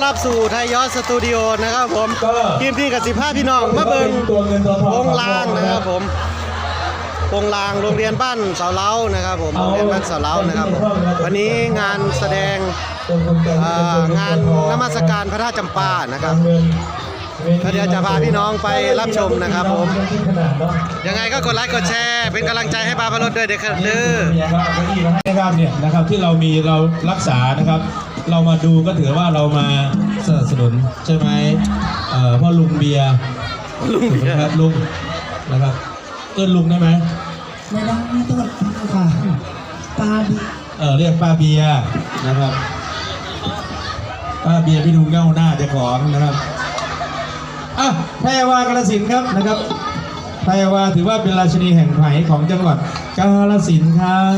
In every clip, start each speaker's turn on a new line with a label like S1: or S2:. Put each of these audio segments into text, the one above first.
S1: อนรับสู่ไทยยอดสตูดิโอนะครับผม
S2: ก็
S1: ทีมที่กับสิบห้าพี่น้องมาเบิง
S2: ตัวเงินตัวทอง
S1: วงลางนะครับผมวงลางโรงเรียนบ้านเสาเล้านะครับผมโรงเรียนบ้านเสาเล้านะครับผมวันนี้งานแสดง
S2: ตัวคนแก่
S1: อ่างานนมัสการพระธาตุจำปานะครับ
S2: เงิน
S1: ก็เดี๋ยวจะพาพี่น้องไปรับชมนะครับผม
S2: ขนาดเนาะ
S1: ยังไงก็กดไลค์กดแชร์ เป็นกำลังใจให้ปาพรสด้วยเด็กครับเด้อ
S2: นะครับเนี่ยนะครับที่เรามีเรารักษานะครับ เรามาดูก็ถือว่าเรามาสนับสนุนใช่ไหมเอ่อพ่อลุงเบียร์
S1: ลุงเบียร์
S2: ถูกไหมครับลุงนะครับเอิ้นลุงได้ไหม
S3: ไม่ได้ไม่ต้องค่ะปลาดิ
S2: เออเรียกป้าเบียร์นะครับป้าเบียร์พี่ลุงเง่าหน้าเจ้าของนะครับอะแพรวากาลสินธุ์ครับนะครับแพรวาถือว่าเป็นราชินีแห่งไหของจังหวัดกาลสินธุ์ครับ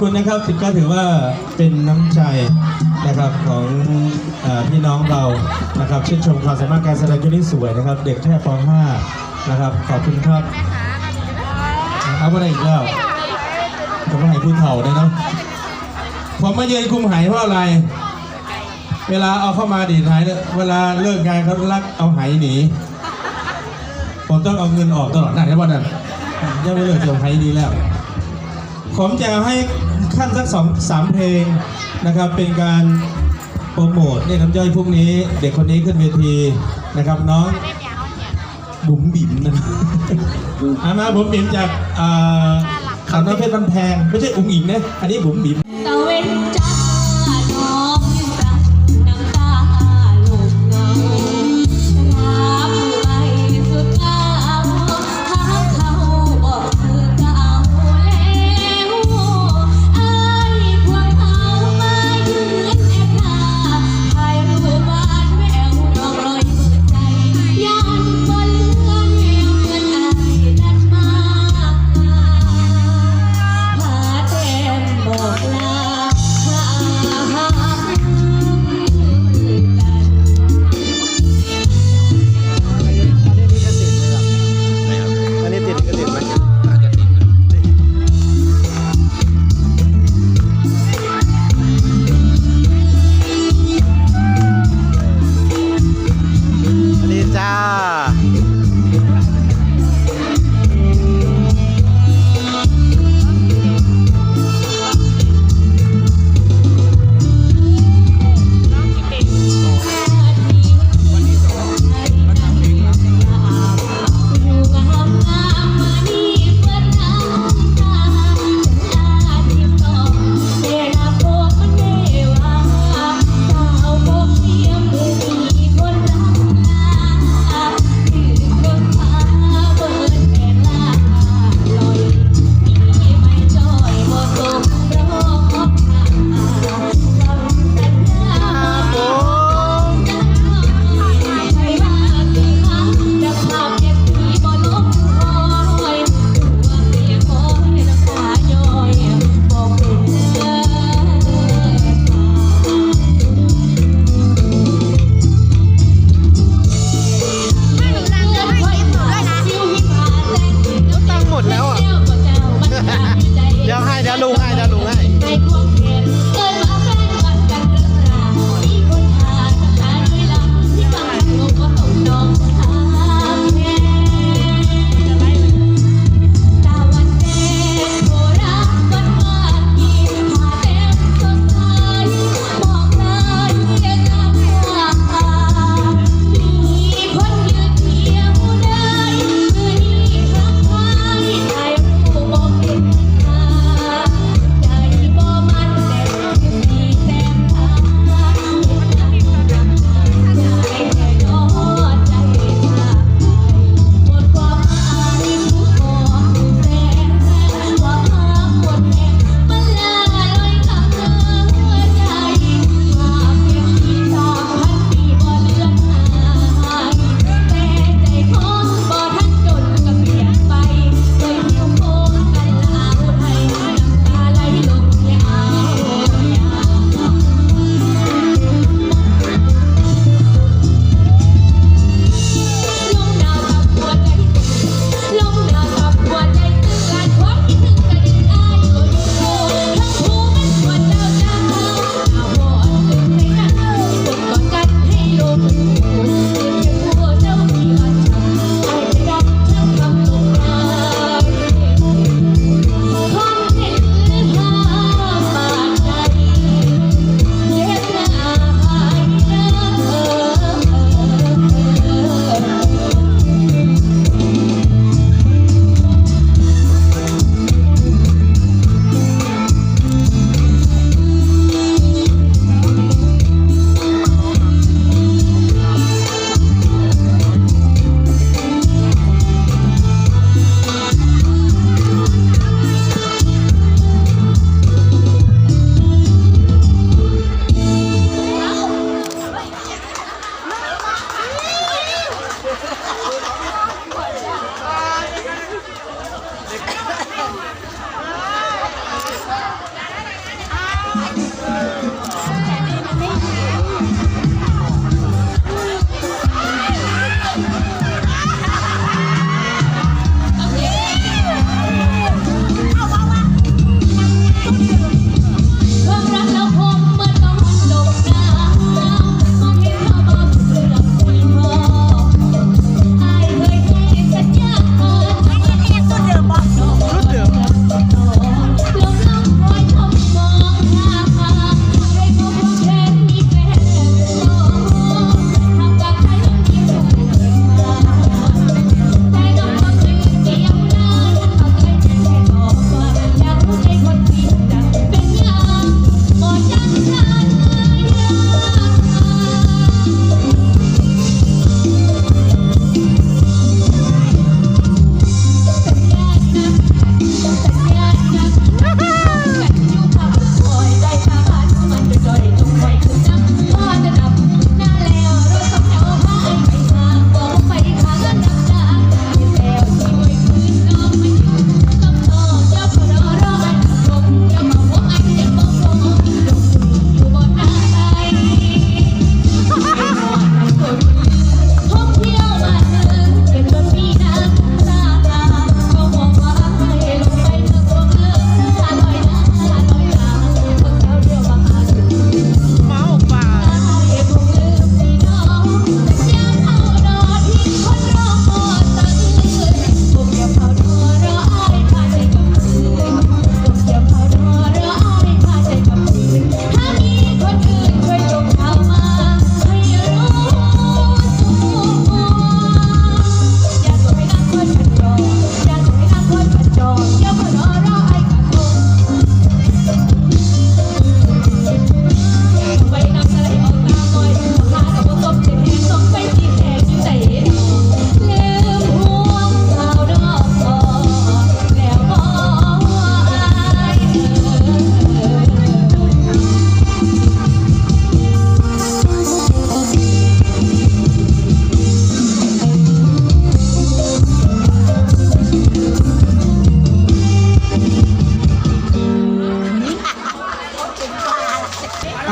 S2: คุ
S4: ณนะครับก็ถือว่าเป็นน้ำใจนะครับของอพี่น้องเรานะครับชื่นชมความสามารถการแสดงที่สวยนะครับ เด็กแค่ป .5 นะครับขอบคุณครับเอาไปได้อีกแล้วผมก็ให้ผู้เฒ่าด้วยเนาะผมมาเยือนคุมหายเพราะอะไร เวลาเอาเข้ามาดีดหายเนี่ยเวลาเลิกงานเขาลักเอาหายหนีผมต้องเอาเงินออกตลอดนะที่วันนั้นยังไม่เลิกเกี่ยวไฮดีแล้วผมจะให้ ขั้นสักสองสามเพลงนะครับ เป็นการโปรโมทเนี่ยน้ำย่อยพวกนี้ เด็กคนนี้ขึ้นเวทีนะครับน้องบุ๋มบิ๋มนะอามาบุ๋มบิ๋มจากอ่าขาวน้อยเพชรบันแพง ไม่ใช่อุ้งอิงนะอันนี้บุ๋มบิ๋ม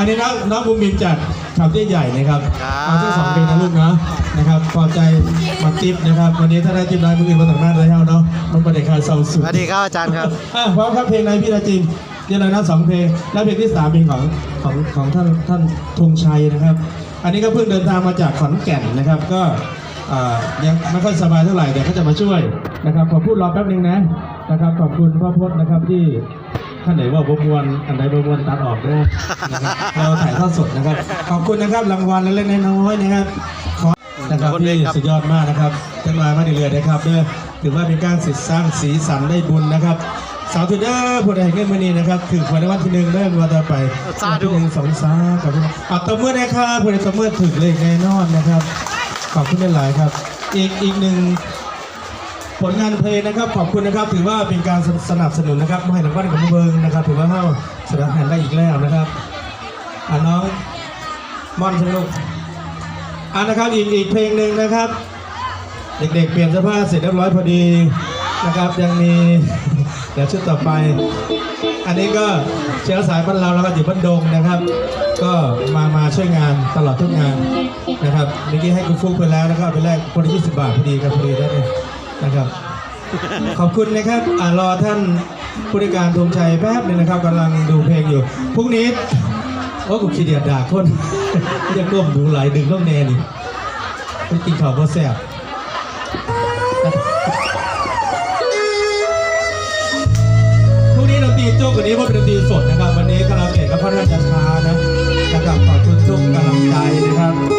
S5: นี้น้องน้องบูมบิน
S6: จา
S5: ก
S2: ขับใหญ่ๆนะครับ
S1: ครับ
S2: เอาทั้งสองเพลงนะลูกเนาะนะครับพอใจมาติ๊บนะครับวันนี้ถ้าได้ติ๊บได้มืออื่นมาต่างหน้าเลยแล้วเนาะมันประเด็นคาเศร้าสุ
S1: ส
S2: ด
S1: วัสดีครับอาจารย์ครับ
S2: อะพร้อมครับเพลงในพี่ราจินเดี๋ยวเรานับสองเพลงแล้วเพลงที่สามเพลงของของของท่านท่านธงชัยนะครับ อันนี้ก็เพิ่งเดินทางมาจากขอนแก่นนะครับ ก็อ่ายังไม่ค่อยสบายเท่าไหร่เดี๋ยวเขาจะมาช่วยนะครับขอพูดรอแป๊บนึงนะนะครับขอบคุณพ่อพจน์นะครับที่ ท่านไหนว่าบมวนอันไหนบมวนตัดออกด้วยนะครับเราถ่ายทอดสดนะครับ ขอบคุณนะครับรางวัลเล็กๆน้อยๆนะครับขอนะครับ
S1: ขอบคุณ
S2: ที่
S1: ครับ
S2: สุดยอดมากนะครับจังหวะมาเรื่อยๆนะครับเด้อถือว่าเป็นการสืบสร้างสีสันได้บุญนะครับสาวทูเดอร์ผู้ใดเงินมานีนะครับถือหวยรางวัลที่หนึ่งเริ่มมาต่อไป
S1: สาธุ
S2: รางวัลที่หนึ่งสองสามขอบคุณอัตบมือนะครับผู้ใดตบมือถึงเลขแน่นอนนะครับขอบคุณหลายๆครับ อีกอีกหนึ่ง ผลงานเพลงนะครับขอบคุณนะครับ ถือว่าเป็นการสนับสนุนนะครับให้รางวัลกับมือเบิงนะครับ ถือว่าเข้าสนับสนุนได้อีกแล้วนะครับอ่าน้องม่อนช่ไหมลูกอ่านะครับอีกอีกเพลงหนึ่งนะครับ เด็กๆ เปลี่ยนเสื้อผ้าเสร็จเรียบร้อยพอดีนะครับยังมีเดี๋ยวชุดต่อไป อันนี้ก็เชื้อสายบ้านเราแล้วก็อยู่บ้านดงนะครับ ก็มามาช่วยงานตลอดทุกงานนะครับเมื่อกี้ให้คุณฟุกไปแล้วนะครับไปแรกคนละ20บาทพอดีครับพอดีได้เลย นะครับ ขอบคุณนะครับอ่ารอท่านผู้ในการธงชัยแป๊บหนึงนะครับกำลังดูเพลงอยู่พรุ่งนี้โอ้กูขี้เดียดด่าคนจะก้มดูไหลดึงต้องแนนี่ไปกินข้าวก็แซ่บพรุ่งนี้ดนตรีโจ๊กกว่านี้เพราะเป็นดนตรีสดนะครับ วันนี้คาราโอเกะก็ค่อนข้างจะช้านะนะครับขอบคุณทุกกำลังใจนะครับ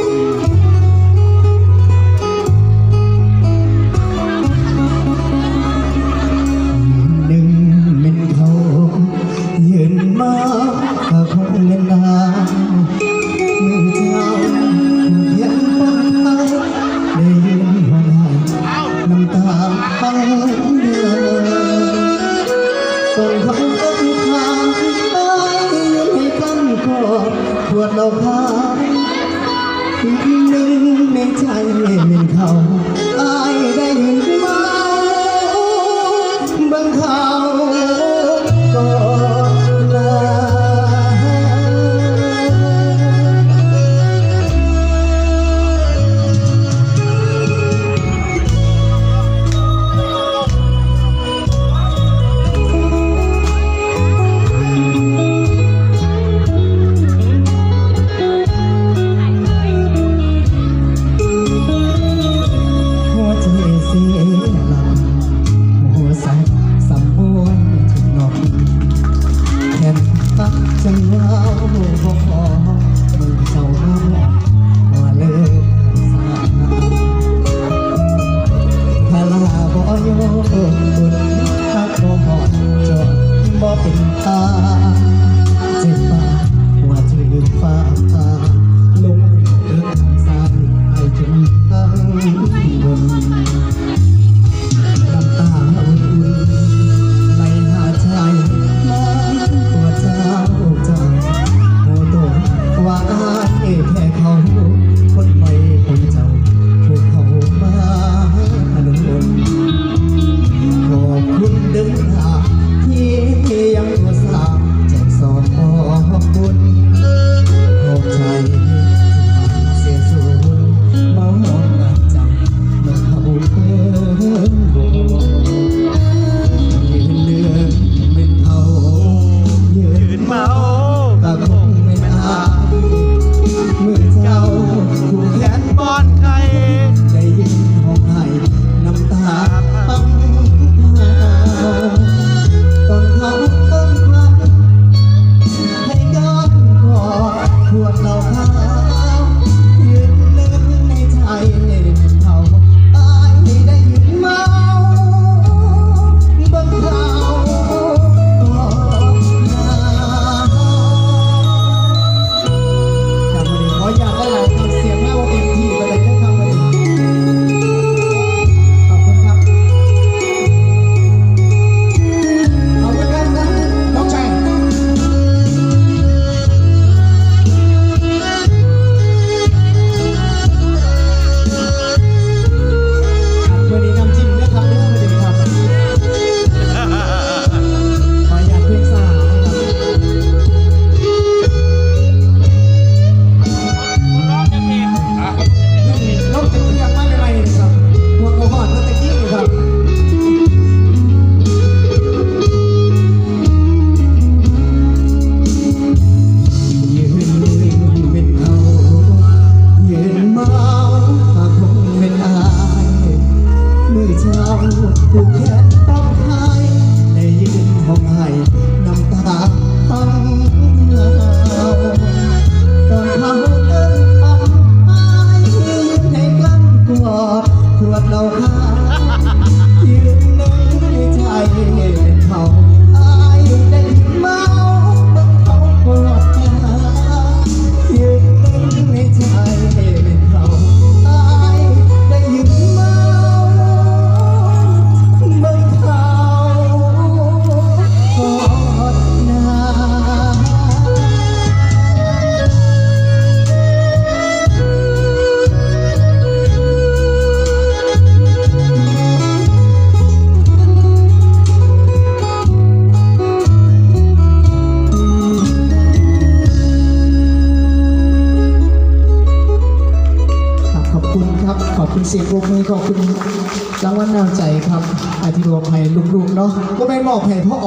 S3: ta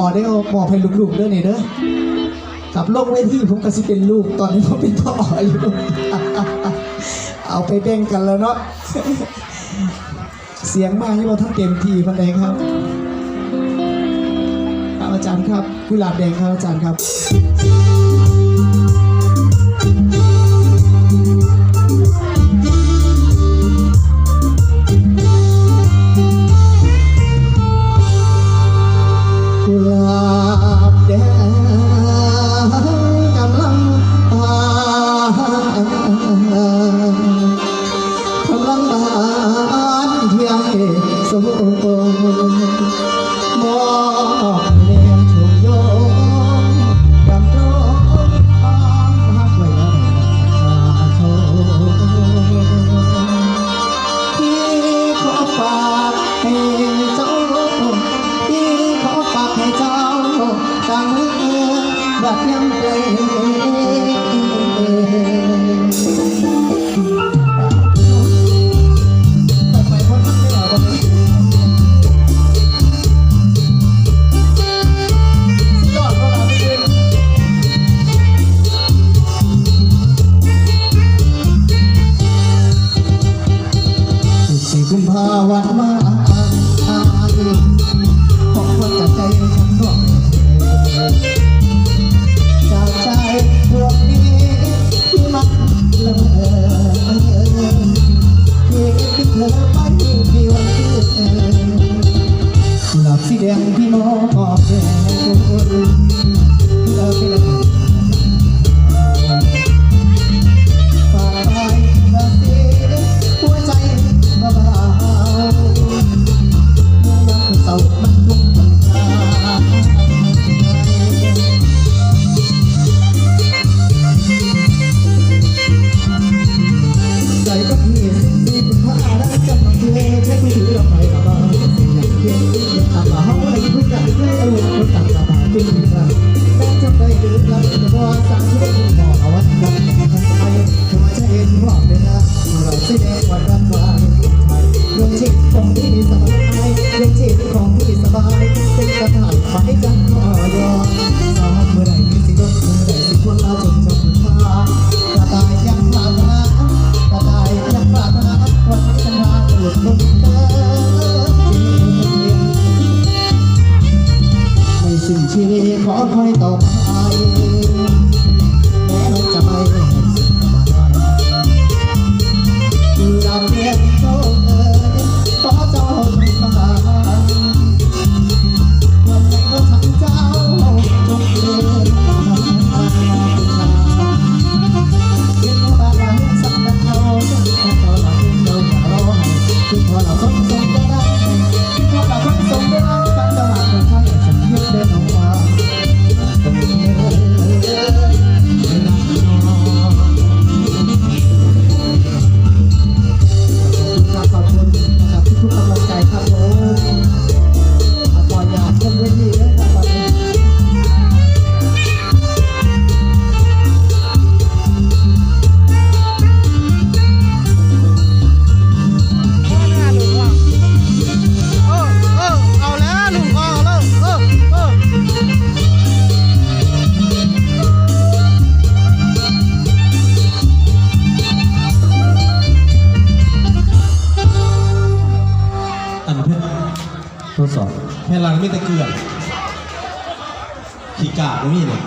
S3: พอได้เอาหมอบให้ลูกๆเด้อนี่เด้อกับโลกเวทีผมก็สิเป็นลูกตอนนี้ผมเป็นพ่ออยู่เอาไปแบ่งกันแล้วเนาะเสียงมาที่เราท่านเต็มที่พันแดงครับอาจารย์ครับคุณหลาบแดงครับอาจารย์ครับ